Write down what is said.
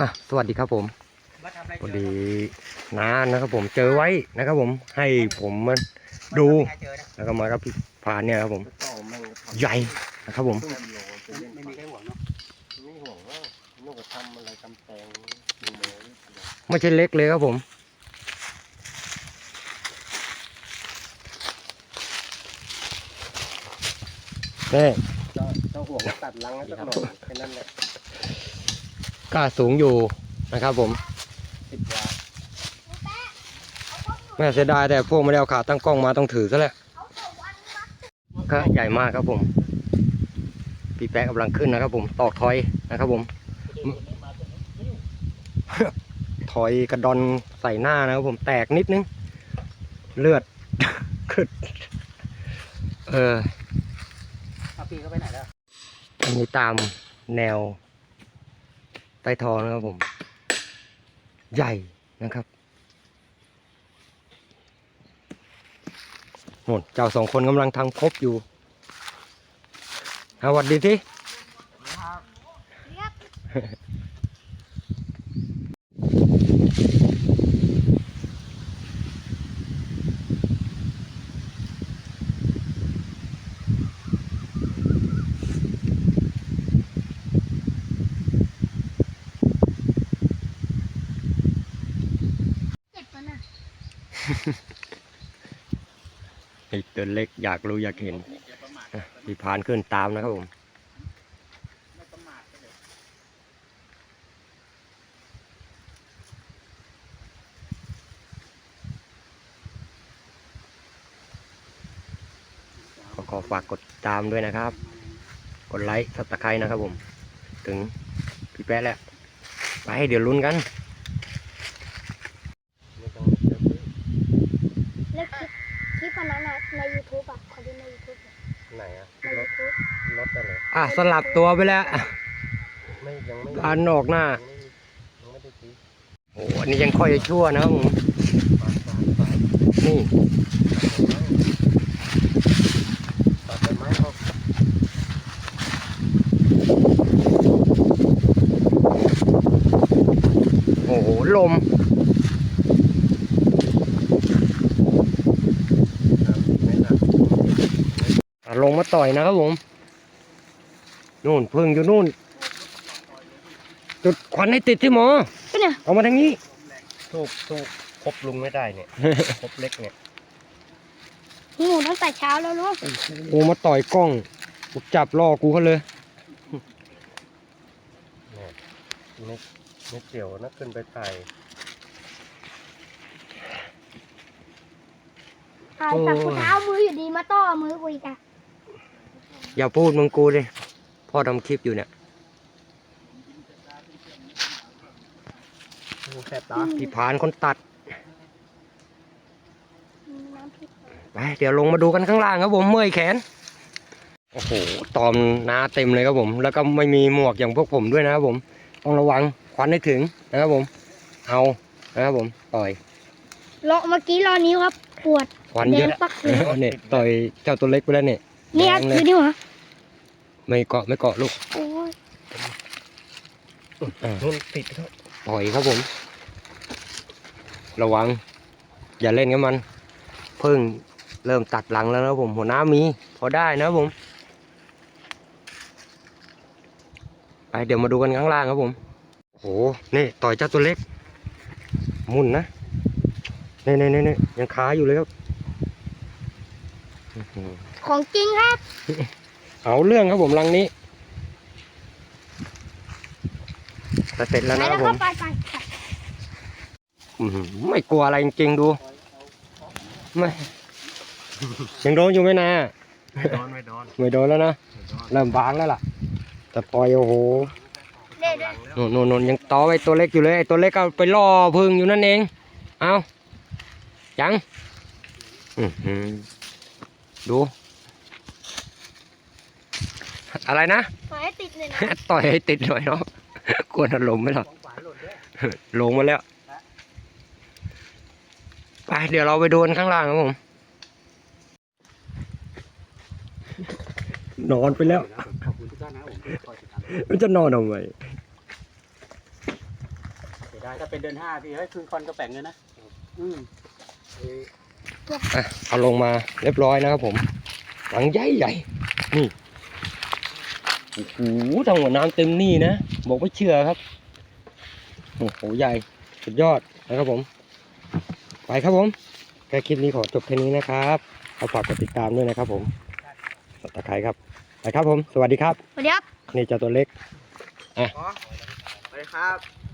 อะสวัสดีครับผมมาทำอะไรพอเจอดีน้านะครับผมเจอไว้นะครับผมให้ผมมันดูเจอนะแล้วก็มากับพี่พานเนี่ยครับผมต่อมันทำใหญ่นะครับผมตู้โลจะเล่นไม่ไม่มีใครห่วงเนาะไม่ห่วงว่าลูกก็ทำอะไรทำแตงดูเลยไม่ใช่เล็กเลยครับผมนี่เจ้าเจ้าห่วงก็ตัดลังให้สักหน่อยแค่นั้นแหละ กล้าสูงอยู่นะครับผมสิบวาแม่เสียดายแต่พวกไม่ได้เอาขาตั้งกล้องมาต้องถือซะแล้วก็ใหญ่มากครับผมพี่แป๊ะกำลังขึ้นนะครับผม ตอกถอยนะครับผม ถอยกระดอนใส่หน้านะครับผมแตกนิดนึง เลือดขึ้นเออเอาปีเข้าไปไหนแล้วอันนี้ตามแนว ใต้ท้องนะครับผม ใหญ่นะครับโหนเจ้าสองคนกำลังทำครบอยู่สวัสดีที่ เจ็บมันอะ ไอ้ตัวเล็กอยากรู้อยากเห็นอะพี่พานขึ้นตามนะครับผมขอขอฝากกดติดตามด้วยนะครับ กดไลค์สับตะไคร้นะครับผม ถึงพี่แป๊ะแล้ว ไปเดี๋ยวลุ้นกัน ไม่ต้องเดี๋ยวซื้อ แล้วคลิปคลิปอันนั้นนะใน YouTube อะขอดูใน YouTube หน่อย ไหนอะ ใน รถ YouTube รถ อะไรอะสลับตัวไปแล้วไม่ยังไม่อันออกหน้ายังไม่ได้ซื้อโอ้อันนี้ยังค่อยจะชั่วนะครับผมปาดปาดปาดนี่ตัดต้นไม้ออกโอ้โห ลมไม่หนักอะลงมาต่อยนะครับผม นู่นพึ่งอยู่นู่น จุดควันให้ติดที่หมอ ก็เนี่ยเอามาทางนี้สูบสูบครบลุงไม่ได้เนี่ย ครบเล็กเนี่ยหนูตั้งแต่เช้าแล้วเนาะโอ้มาต่อยกล้องกูจับล่อกูเขาเลยไม่ไม่เกี่ยวนะขึ้นไปถ่ายถ่ายแต่กูเท้ามืออยู่ดีมาต่อมือกูอีกอะอย่าพูดมึงกูดิ พ่อทำคลิปอยู่เนี่ยแสบตาพี่พานคนตัด น้ำพริกไปเดี๋ยวลงมาดูกันข้างล่างครับผมเมื่อยแขน โอ้โหตอมนาเต็มเลยครับผม แล้วก็ไม่มีหมวกอย่างพวกผมด้วยนะครับผม ต้องระวังควันให้ถึงนะครับผม เอานะครับผมต่อยรอเมื่อกี้รอนิ้วครับ ปวดควันแดเยงอะปักเลย เนี่ยต่อยเจ้าตัวเล็กไปแล้วเนี่ย นี่ครับแดงเลยคือนิ้วเหรอ ไม่เกาะไม่เกาะลูกโอ้ยอ่านุ่นติดครับต่อยครับผม ระวัง อย่าเล่นกับมันเพิ่งเริ่มตัดหลังแล้วนะครับผมหัวหน้ามี พอได้นะครับผมไปเดี๋ยวมาดูกันข้างล่างครับผมโอ้โหนี่ต่อยเจ้าตัวเล็กหมุนนะนี่นี่นี่นี่ยังขาอยู่เลยครับอื้อหือของจริงครับ เอาเรื่องครับผมรังนี้แต่เสร็จแล้วไปนะคแล้รัวบผก็มไปไปไปอื้อหือไม่กลัวอะไรจริงๆดู ไม่ยังโดนอยู่ไหมนะไม่โดนไม่โดนไม่โดนแล้วนะไม่โดนเริ่มบางแล้วล่ะ แต่ปล่อยโอ้โหเด็ดหลังแล้วโน่นโน่นโน่นยังต่อไอ้ตัวเล็กอยู่เลยไอ้ตัวเล็กก็ไปล่อพึ่งอยู่นั่นเอง เอายังอื้อหือดู อะไรนะปล่อยให้ติดเลยนะ ต่อยให้ติดหน่อยเนาะกวนอารมณ์ไหมล่ะของขวานหล่นด้วยลงมาแล้ว ไปเดี๋ยวเราไปดูกันข้างล่างครับผม นอนไปแล้ว ขอบคุณทุกท่านนะครับผมที่คอยติดตามมันจะนอนทำไมได้ถ้าเป็นเดินห้าพี่เฮ้ยคืนคอนก็แป่งเลยนะ อืมอะเอาลงมาเรียบร้อยนะครับผมหลังใหญ่ใหญ่นี่ โอ้โหทั้งหัวน้ำเต็มนี่นะ บอกไม่เชื่อครับ โอ้โห ใหญ่ สุดยอดนะครับผม ไปครับผมแค่คลิปนี้ขอจบแค่นี้นะครับเอาฝากกดติดตามด้วยนะครับผมสัตะไคร้ครับ ไปครับผม สวัสดีครับ สวัสดีครับ นี่เจ้าตัวเล็ก สวัสดีครับ